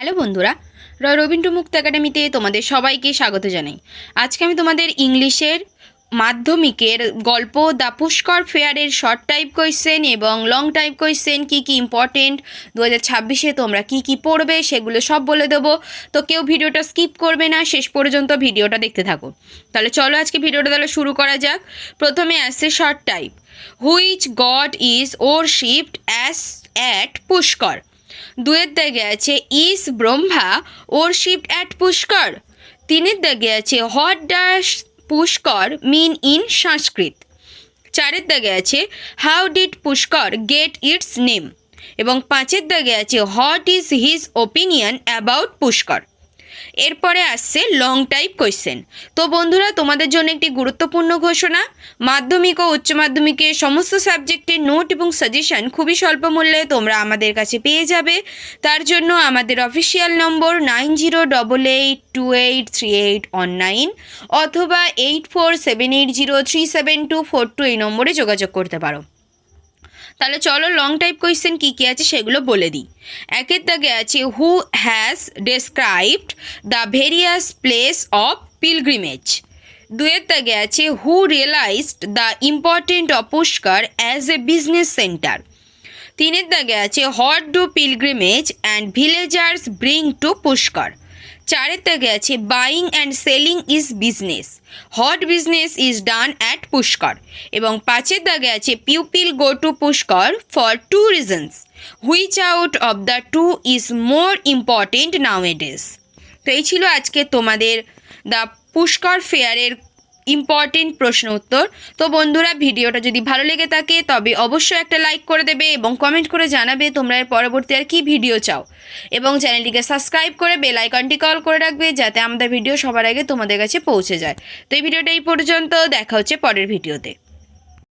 Hello বন্ধুরা র- রবীন্দ্র মুক্ত একাডেমিতে তোমাদের সবাইকে স্বাগত জানাই। আজকে আমি তোমাদের ইংলিশের মাধ্যমিকের গল্প দ্য পুষ্কর ফেয়ারের শর্ট টাইপ কোয়েশ্চেন এবং লং টাইপ কোয়েশ্চেন কী কী ইম্পর্টেন্ট দু হাজার ছাব্বিশে তোমরা কী কী পড়বে সেগুলো সব বলে দেবো। তো কেউ ভিডিওটা স্কিপ করবে না, শেষ পর্যন্ত ভিডিওটা দেখতে থাকো। তাহলে চলো আজকে ভিডিওটা তাহলে শুরু করা যাক। প্রথমে আসছে short type. Which god is worshipped as at Pushkar? দুয়ের দাগে আছে is Brahma, worshipped at Pushkar. তিনের দাগে আছে what does Pushkar, mean in Sanskrit. চারের দাগে আছে how did Pushkar get its name. এবং পাঁচের দাগে আছে what is his opinion about Pushkar. এরপরে আসছে লং টাইপ কোয়েশ্চেন তো বন্ধুরা, তোমাদের জন্য একটি গুরুত্বপূর্ণ ঘোষণা। মাধ্যমিক ও উচ্চ মাধ্যমিকের সমস্ত সাবজেক্টের নোট এবং সাজেশন খুবই স্বল্প মূল্যে তোমরা আমাদের কাছে পেয়ে যাবে। তার জন্য আমাদের official number nine zero double eight two eight three eight one nine অথবা eight four seven eight zero three seven two four two এই নম্বরে যোগাযোগ করতে পারো। তাহলে চলো লং টাইপ কোয়েশ্চেন কী কী আছে সেগুলো বলে দিই। একের দাগে আছে who has described the various place of pilgrimage দুয়ের দাগে আছে who realised the important of Pushkar as a business centre তিনের দাগে আছে what do pilgrimage and villagers bring to Pushkar চারের থেকে আছে buying and selling is business what business is done at Pushkar এবং পাঁচের দাগে আছে people go to Pushkar for two reasons which out of the two is more important nowadays তো এই ছিল আজকে তোমাদের দ্য পুষ্কর ফেয়ারের ইম্পর্টেন্ট প্রশ্ন উত্তর। তো বন্ধুরা, ভিডিওটা যদি ভালো লেগে থাকে, তবে অবশ্যই একটা লাইক করে দেবে এবং কমেন্ট করে জানাবে তোমরা এর পরবর্তী আর কী ভিডিও চাও। এবং চ্যানেলটিকে সাবস্ক্রাইব করে বেল আইকনটি কল করে রাখবে যাতে আমাদের ভিডিও সবার আগে তোমাদের কাছে পৌঁছে যায়। তো এই ভিডিওটা এই পর্যন্ত, দেখা হচ্ছে পরের ভিডিওতে